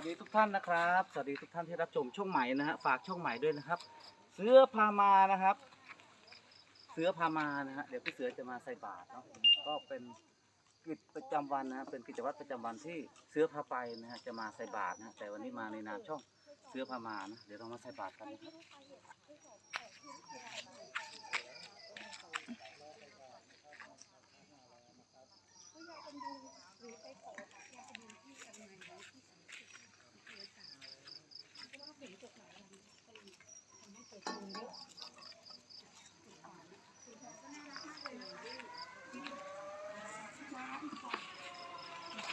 วัสดีทุกท่านนะครับ สวัสดีทุกท่านที่รับชมช่องใหม่นะฮะฝากช่องใหม่ด้วยนะครับ เสือพามานะครับ เสือพามานะฮะเดี๋ยวพี่เสือจะมาใส่บาตรเนาะก็เป็นกิจประจำวันนะฮะเป็นกิจวัตรประจำวันที่เสือพาไปนะฮะจะมาใส่บาตรนะฮะแต่วันนี้มาในนามช่องเสือพามานะเดี๋ยวเรามาใส่บาตรกันนะครับ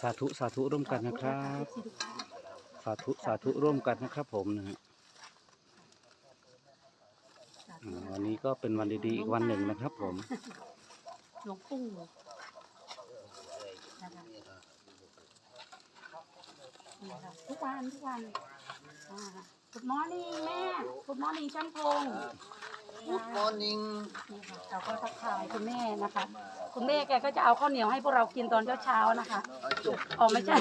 สาธุสาธุร่วมกันนะครับ สาธุสาธุร่วมกันนะครับ ผมนะฮะวันนี้ก็เป็นวันดีๆอีกวันหนึ่งนะครับ ผมหลวงปู่นะคะทุกวันทุกวันกุดมอนิ่แม่กุดมอนิ่ช่างพง Good morning นี่ค่ะเราก็ทักทายคุณแม่นะคะ คุณแม่แกก็จะเอาข้าวเหนียวให้พวกเรากินตอนเช้าๆนะคะอ๋อไม่ใช่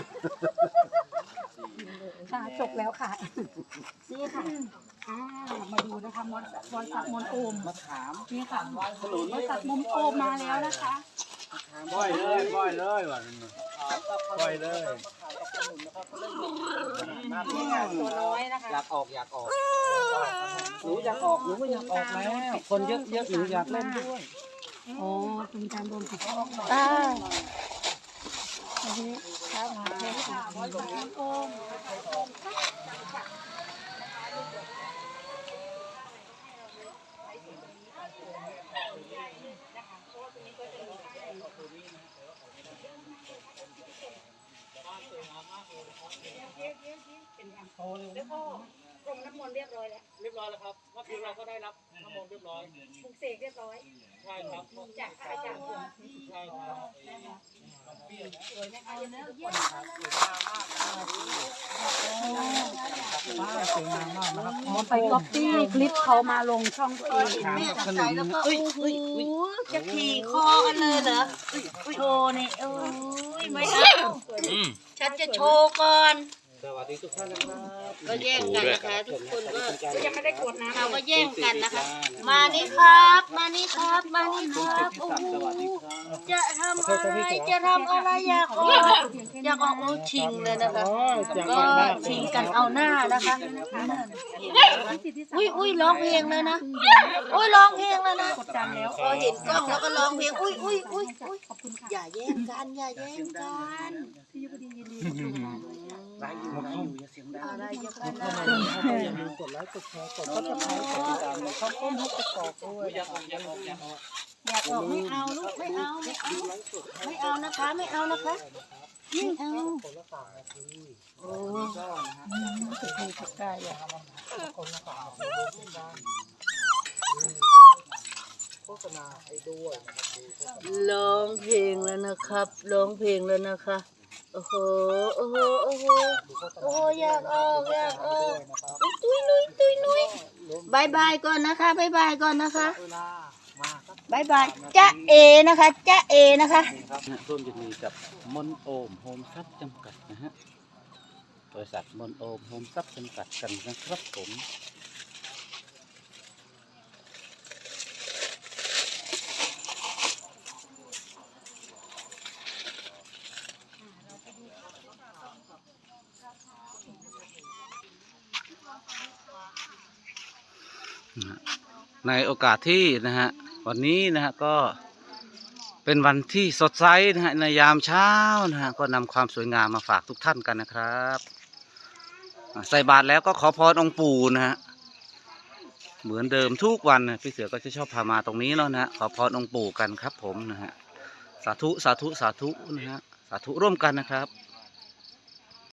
ค่ะจบแล้วค่ะ นี่ค่ะอ่ามาดูนะคะมอนบริษัทมอนโอมมาถามนี่ค่ะบริษัทมอนโอมมาแล้วนะคะปล่อยเลยปล่อยเลยว่ะ ปล่อยเลยนี่ค่ะตัวน้อยนะคะ อยากออกอยากออกหนูอยากออกหนูก็อยากออกแล้วคนเยอะๆหนูอยากเล่นด้วยโอ้คุณการรวมถึงอ่าอันนี้ครับหาเพลงค่ะบริษัทมอนโอม โตเร็ว แล้วก็พรมน้ำมนต์เรียบร้อ ยแล้วเรียบร้อยแล้วครับเมื่อคืนเราก็ได้รับน้ำมนต์เรียบร้อยปลุกเสกเรียบร้อยใช่ครับจากพระอาจารย์เพื่อนใช่ครับสวยไหมคะเดี๋ยวเยี่ยมป้าสวยงามมากนะครับมไปก๊อปปี้คลิปเขามาลงช่องตัวเองแม่จับใจแล้วก็โอ้โหจะขี่คอกันเลยเหรอโชว์นี่โอ้ยไม่เอาฉันจะโชว์ก่อน สวัสดีทุกท่านนะครับก็แย่งกันนะคะ ทุกคนก็ยังไม่ได้กดนะเราก็แย่งกันนะคะ มานี่ครับ มานี่ครับ มานี่ครับโอ้โหสวัสดีครับจะทำอะไรจะทำอะไรอยากออกอยากออกโอ้ชิงเลยนะคะก็ชิงกันเอาหน้านะคะอุ้ยอุ้ยร้องเพลงเลยนะอุ้ยร้องเพลงแล้วนะกดดันแล้วพอเห็นกล้องแล้วก็ร้องเพลงอุ้ยอุ้ยอุ้ยอุ้ยขอบคุณค่ะอย่าแย่งกันอย่าแย่งกันพี่ยุพดียินดี กับลูกค้าด้วยนะไลฟ์อยู่นะอย่าเสียงดังอะไรจะขนาดอย่าลืมกดไลค์กดแชร์กดซับสไครต์กดติดตามในช่องต้นฮักกกอกด้วยอยากออกอยากออกอยากออกอยากออกไม่เอาลูกไม่เอาไม่เอาไม่เอานะคะไม่เอานะคะไม่เอาคนละสามนาทีโอ้ก็นะฮะมีสุดได้อะคนละสามนาทีโฆษณาให้ด้วยนะครับดูโฆษณาร้องเพลงแล้วนะครับร้องเพลงแล้วนะคะ โอ้โห โอ้โห โอ้โห โอ้โห อยากออกอยากออกนุ้ยนุ้ยตุ้ยนุ้ยบายบายก่อนนะคะบายบายก่อนนะคะบายบายจ้าเอนะคะจ้าเอนะคะนี่ร่วมยินดีกับมนโอมโฮมทรัพย์จำกัดนะฮะ บริษัทมนโอมโฮมทรัพย์จำกัดกันนะครับผม ในโอกาสที่นะฮะวันนี้นะฮะก็เป็นวันที่สดใสนะฮะในยามเช้านะฮะก็นำความสวยงามมาฝากทุกท่านกันนะครับใส่บาตรแล้วก็ขอพรองค์ปู่นะฮะเหมือนเดิมทุกวันนะพี่เสือก็จะชอบพามาตรงนี้เนาะนะฮะขอพรองค์ปู่กันครับผมนะฮะสาธุสาธุสาธุนะฮะสาธุร่วมกันนะครับ